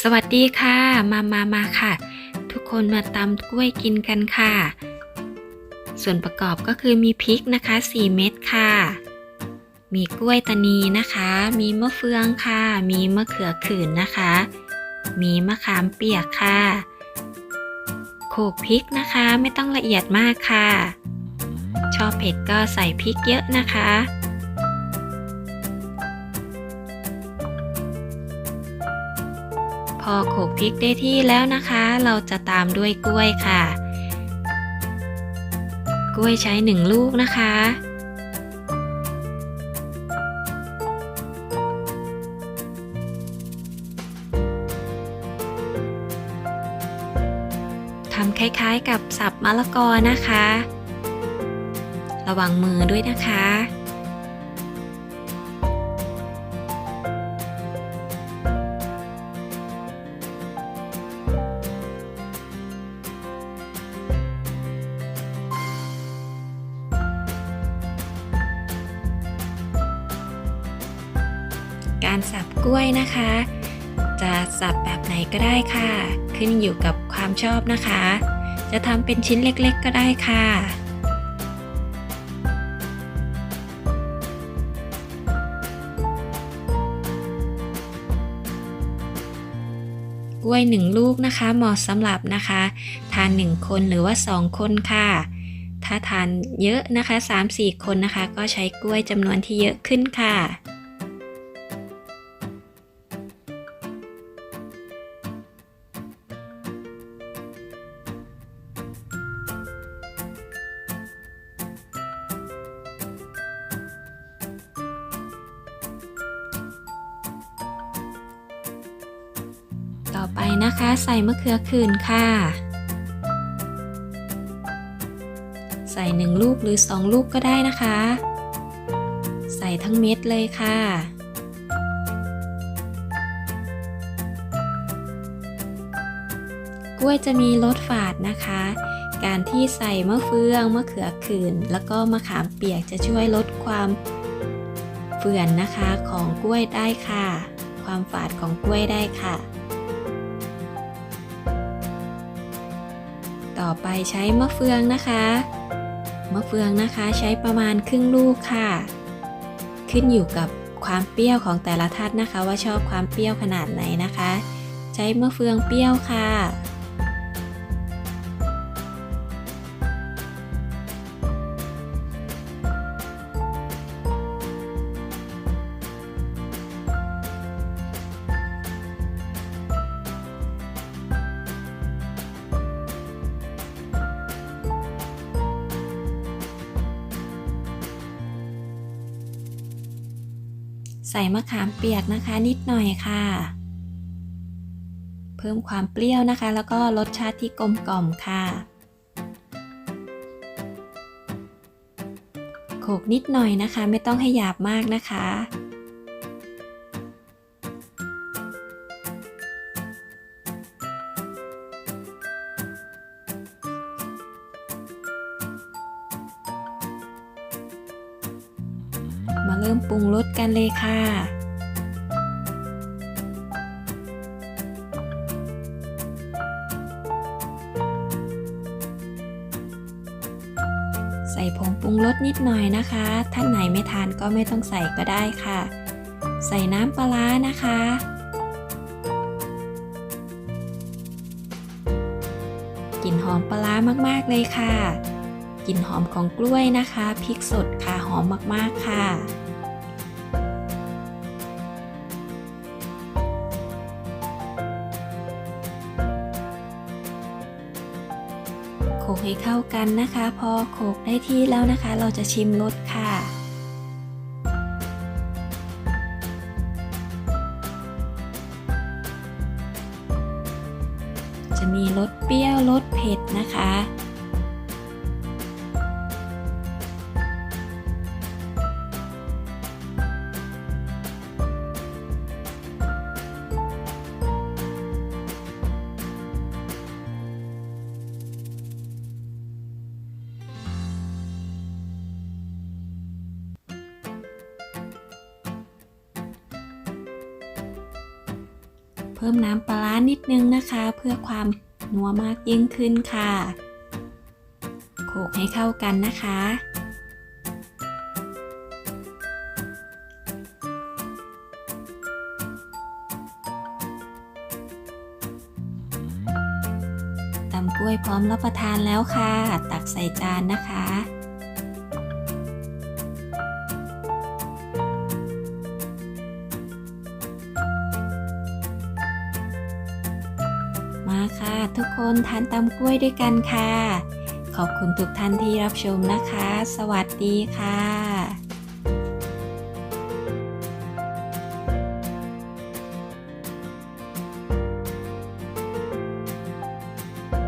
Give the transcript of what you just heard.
สวัสดีค่ะ มามามาค่ะ ทุกคนมาตำกล้วยกินกันค่ะ ส่วนประกอบก็คือมีพริกนะคะ 4 เม็ดค่ะ มีกล้วยตานีนะคะ มีมะเฟืองค่ะ มีมะเขือขื่นนะคะ มีมะขามเปียกค่ะ โขกพริกนะคะไม่ต้องละเอียดมากค่ะ ชอบเผ็ดก็ใส่พริกเยอะนะคะ พอโขลกพริกได้ที่แล้วนะคะ เราจะตามด้วยกล้วยค่ะ กล้วยใช้หนึ่งลูกนะคะ ทำคล้ายๆกับสับมะละกอนะคะ ระวังมือด้วยนะคะ การสับกล้วยนะคะ จะสับแบบไหนก็ได้ค่ะ ขึ้นอยู่กับความชอบนะคะ จะทำเป็นชิ้นเล็กๆก็ได้ค่ะกล้วยหนึ่งลูกนะคะเหมาะสำหรับนะคะ ทานหนึ่งคนหรือว่าสองคนค่ะ ถ้าทานเยอะนะคะ 3-4 คนนะคะ ก็ใช้กล้วยจำนวนที่เยอะขึ้นค่ะ ต่อไปนะคะใส่มะเขือขื่นค่ะ ใส่หนึ่งลูกหรือสองลูกก็ได้นะคะ ใส่ทั้งเม็ดเลยค่ะ กล้วยจะมีรสฝาดนะคะ การที่ใส่มะเฟืองมะเขือขื่นแล้วก็มะขามเปียกจะช่วยลดความเฟื่อนนะคะของกล้วยได้ค่ะ ความฝาดของกล้วยได้ค่ะ ต่อไปใช้มะเฟืองนะคะ มะเฟืองนะคะใช้ประมาณครึ่งลูกค่ะ ขึ้นอยู่กับความเปรี้ยวของแต่ละท่านนะคะ ว่าชอบความเปรี้ยวขนาดไหนนะคะ ใช้มะเฟืองเปรี้ยวค่ะ ใส่มะขามเปียกนะคะนิดหน่อยค่ะ เพิ่มความเปรี้ยวนะคะ แล้วก็รสชาติที่กลมกล่อมค่ะโขกนิดหน่อยนะคะ ไม่ต้องให้หยาบมากนะคะ มาเริ่มปรุงรสกันเลยค่ะ ใส่ผงปรุงรสนิดหน่อยนะคะ ท่านไหนไม่ทานก็ไม่ต้องใส่ก็ได้ค่ะ ใส่น้ำปลาร้านะคะกลิ่นหอมปลาร้ามาก ๆ เลยค่ะ กลิ่นหอมของกล้วยนะคะพริกสดค่ะหอมมากๆค่ะโขลกให้เข้ากันนะคะ พอโขลกได้ที่แล้วนะคะ เราจะชิมรสค่ะ จะมีรสเปรี้ยวรสเผ็ดนะคะ พพิ่มน้ำปลานิดนึงนะคะ เพื่อความนัวมากยิ่งขึ้นค่ะ โขลกให้เข้ากันนะคะ ตำกล้วยพร้อมรับประทานแล้วค่ะ ตักใส่จานนะคะ ค่ะ ทุกคนทานตำกล้วยด้วยกันค่ะ ขอบคุณทุกท่านที่รับชมนะคะ สวัสดีค่ะ